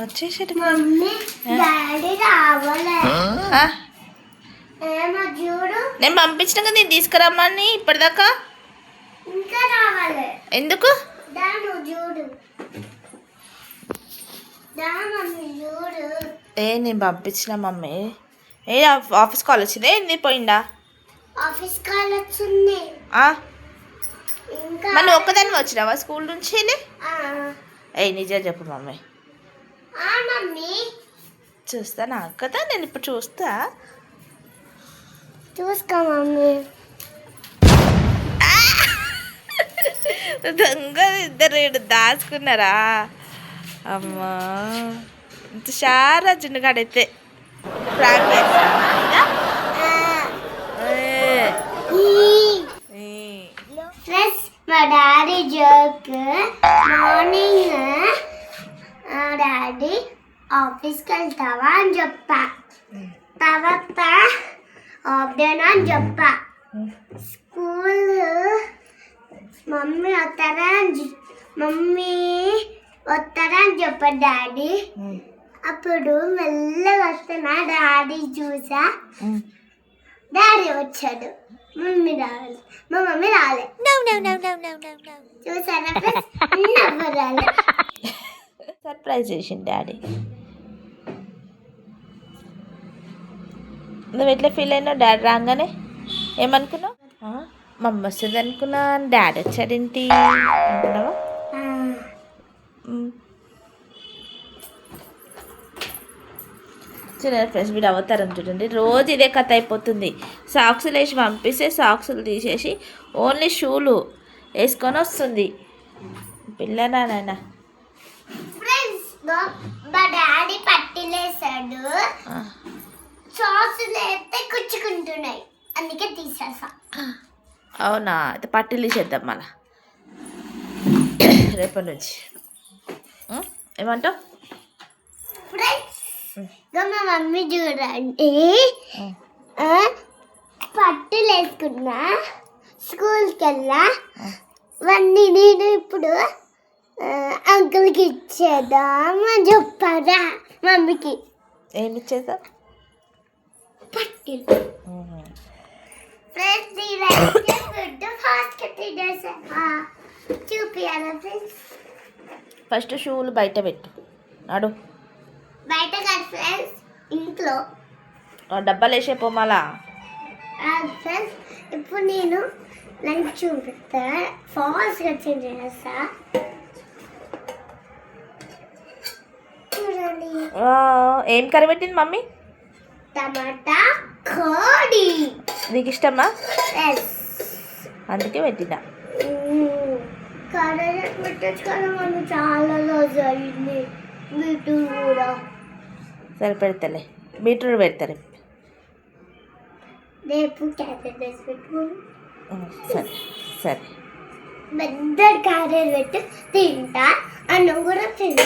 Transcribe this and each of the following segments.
వచ్చేసేటి నేను పంపించిన కదా నేను తీసుకురమ్మని ఇప్పటిదాకా. ఇంకా రావాలి. ఎందుకు? ఏ నేను పంపించిన మమ్మీ. ఏ ఆఫ్- ఆఫీస్ కాల్ వచ్చింది? ఏంది పోయిందా? ఆఫీస్ కాల్ వచ్చింది. ఒక్కదాన్ని వచ్చినావా స్కూల్ నుంచి? ఏ నిజం చెప్పు మమ్మీ. మమ్మీ. చూస్తానా? కదా నేను ఇప్పుడు చూస్తా. చూసుకో మమ్మీ. దొంగ ఇద్దరు ఈడు దాచుకున్నారా? అమ్మా. ఇంత షారా చిన్నగాడైతే ప్రాంక్ మా డాడీ జోక్ మార్నింగ్ డాడీ ఆఫీస్కి వెళ్తావా అని చెప్పా. తర్వాత ఆఫ్డేనా అని చెప్పా. స్కూల్ మమ్మీ వస్తారా అని మమ్మీ వస్తారా అని చెప్పా డాడీ. అప్పుడు మెల్లగా వస్తున్నా డాడీ చూసా. డాడీ వచ్చాడు. మమ్మీ రావాలి. మా మమ్మీ రాలే. చూసారా నవ్వు రాలే? సర్ప్రైజ్ చేసింది డాడీ. నువ్వు ఎట్లా ఫీల్ అయినావు డాడీ రాగానే? ఏమనుకున్నావు? మమ్మీ వస్తుంది అనుకున్నా డాడీ వచ్చాడేంటి? అనుకున్నావా. చూడండి ఫ్రెండ్స్ వీడు అవతారం చూడండి. రోజు ఇదే కథ అయిపోతుంది. సాక్సులు వేసి పంపిస్తే సాక్సులు తీసేసి ఓన్లీ షూలు వేసుకొని వస్తుంది. పిల్లనా నాయన? ఫ్రెండ్స్ మా- మా డాడీ పట్టిలేసాడు. సాస్ లేస్తే కుచ్చుకుంటున్నాయి. అందుకే తీసేసా. అవునా? అయితే పట్టిల్లు చేద్దాం మళ్ళా. రేపటి నుంచి? ఏమంటావు? ఫ్రెండ్స్ మా మమ్మీ చూడండి. పట్టులు వేసుకున్నా స్కూల్కి వెళ్ళా ఇవన్నీ నేను ఇప్పుడు అంకుల్కి ఇచ్చేద్దాం అని చెప్పారా? మమ్మీకి. ఏమి పట్టులు మ్. ఫ్రెండ్స్ ఫాస్ట్ తినేసా చూపియాలా ఫ్రెండ్స్ ఫస్ట్ షూలు బయట పెట్టు. నాడు. బయట కాదు ఫ్రెండ్స్ ఇంట్లో. డబ్బాలు వేసే పొమ్మలా ఫ్రెండ్స్ ఇప్పుడు నేను లంచ్ చూపిస్తా. ఫాస్ట్గా తినేసా చూడండి ఏం కర్రీ పెట్టింది మమ్మీ? టమాటా కోడి నీకు ఇష్టమా? అందుకే పెట్టినా. కర్రీ పెట్టచ్చు కదా మనం చాలా రోజు అయింది. బీట్రూట్ కూడా. సరే పెడతలే. బీట్రూట్ పెడతారు రేపు క్యారెట్ వేసి పెట్టుకోండి ఉమ్, సరే సరే. పెద్ద క్యారెట్ పెట్టి తింటా అన్నం కూడా తింటా.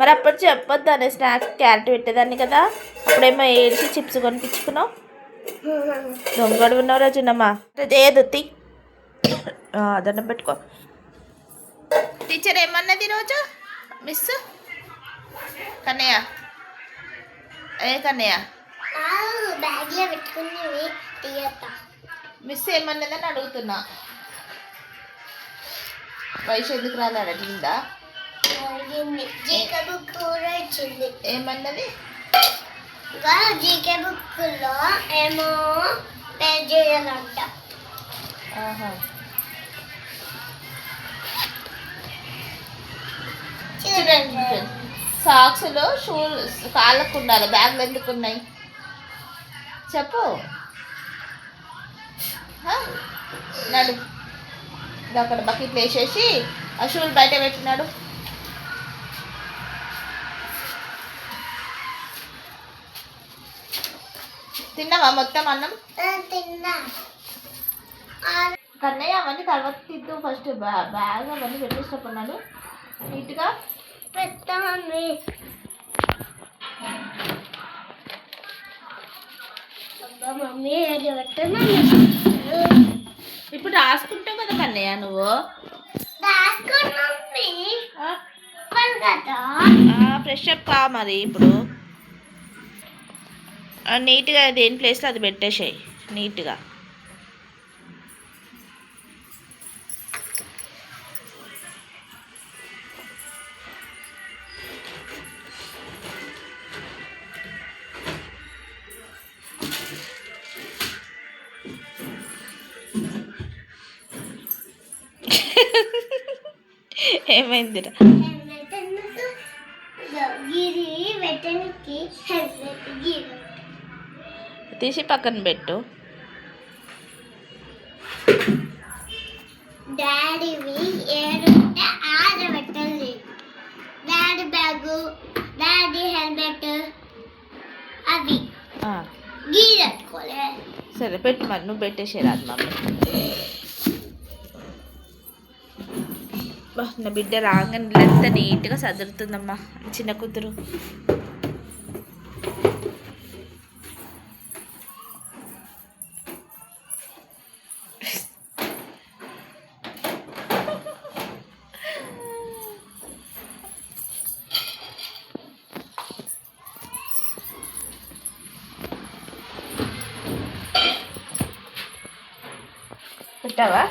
మరి అప్పుడు చెప్పొద్దు అనే స్నాక్స్ క్యారెట్ పెట్టేదాన్ని కదా. అప్పుడేమో ఏడిసి చిప్స్ కొనిపించుకున్నావు. దొంగడు ఉన్నావురా చిన్నమ్మా చేయదు తి. దండం పెట్టుకో. టీచర్ ఏమన్నది ఈరోజు మిస్ కన్నయ్య. ఏ కన్నయ్య? బ్యాగ్లో పెట్టుకునేవి తీయత్తా. మిస్ ఏమన్నదని అడుగుతున్నా. వయసు ఎందుకు రాలేడు అడిగిందా ఏమన్నది? ఇంకా జీకే బుక్లో ఏమో పే చేయాలంట. సాక్స్లో షూలు కాళ్ళకు ఉండాలి బ్యాగ్లు ఎందుకు ఉన్నాయి? చెప్పు. హ? ఇది అక్కడ బకెట్లు వేసేసి ఆ షూలు బయట పెట్టినాడు. తిన్నావా మొత్తం అన్నం? తిన్నా. కన్నయ్య అవన్నీ తర్వాత తిద్దు ఫస్ట్ బ్యాగ్ అవన్నీ పెట్టేసుకున్నాడు నీట్గా? పెద్ద మమ్మీ పెట్టను ఇప్పుడు రాసుకుంటావు కదా కన్నయ్య నువ్వు? ఫ్రెష్ అప్ కా మరి ఇప్పుడు? నీట్గా దేని ప్లేస్లో అది పెట్టేసేయి నీట్గా ఏమైందిరా? తీసి పక్కన పెట్టు. డాడీవి ఏడుంటే ఆడబెట్టాలి డాడీ బ్యాగు డాడీ హెల్మెట్ అవి. ఆ, గీరెట్టుకోలే సరే పెట్టు మరి. నువ్వు పెట్టేసే రాదు మమ్మీ. నా బిడ్డ రాగానే ఎంత నీట్గా సదురుతుందమ్మా చిన్న కూతురు. పెట్టావా?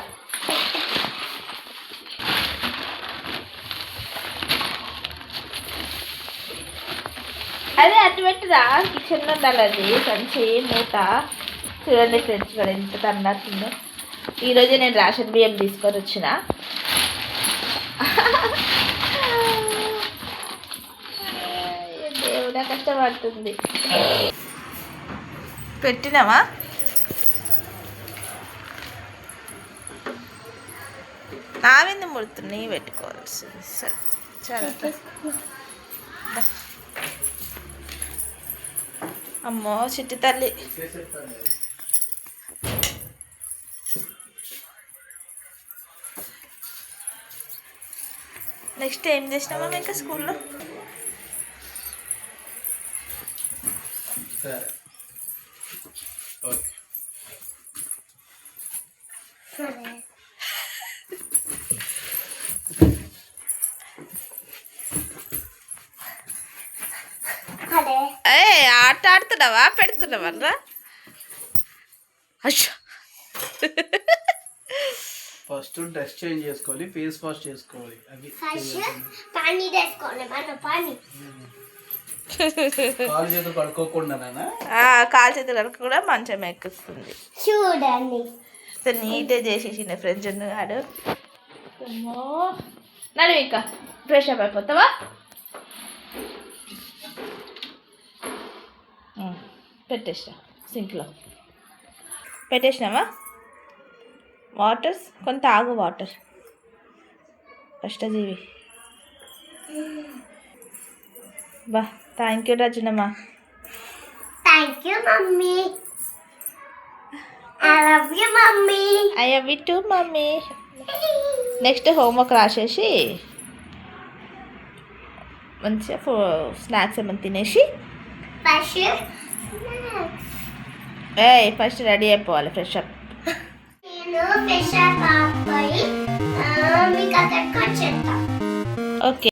అదే అటు పెట్టుదా కిచెన్లో ఉండాలి అది సంచి మూత. చూడండి ఫ్రెండ్స్ కూడా ఎంత తన్నట్టుందో ఈరోజు నేను రేషన్ బియ్యం తీసుకొని వచ్చిన. దేవుడా కష్టపడుతుంది. పెట్టినావా? నా మీద ముడుతున్నాయి పెట్టుకోవాల్సింది. సరే దా. అమ్మో చిట్టి తల్లి. నెక్స్ట్ ఏం చేసినామా ఇంకా స్కూల్లో? సరే. ఓకే సరే సరే ఏ ఆట ఆడుతున్నావా పెడుతున్నావా రా అయ్యో ఫస్ట్ డ్రెస్ చేంజ్ చేసుకోవాలి ఫేస్ వాష్ చేసుకోవాలి. అవి ఫస్ట్ పానీ తెచ్చుకోవాలి మన పానీ. కాలు చేతులు కడుక్కోకుండా నాన్న. ఆ, కాలు చేతుల వరకు కూడా మంచం ఎక్కుస్తుంది. చూడండి. నీట్గా చేసేసిన ఫ్రెండ్స్ ఉన్నాడు అమ్మో. నడు ఇంకా. ఫ్రెష్ అప్ అయిపోతావా? పెట్టేసిన సింక్లో. పెట్టేసినావా? వాటర్ కొంత ఆగు వాటర్. కష్టజీవి. బా thank you రజనమ్మా. Thank you mummy. I love you mummy. I అవి టూ మమ్మీ. నెక్స్ట్ హోంవర్క్ రాసేసి మంచిగా ఫో స్నాక్స్ ఏమైనా తినేసి ఫస్ట్ ఏ ఫస్ట్ రెడీ అయిపోవాలి ఫ్రెష్ అప్ నేను ఫ్రెష్ అప్ అయిపోయి ఆ, మీకు అక్కడికి వచ్చేస్తాను ఓకే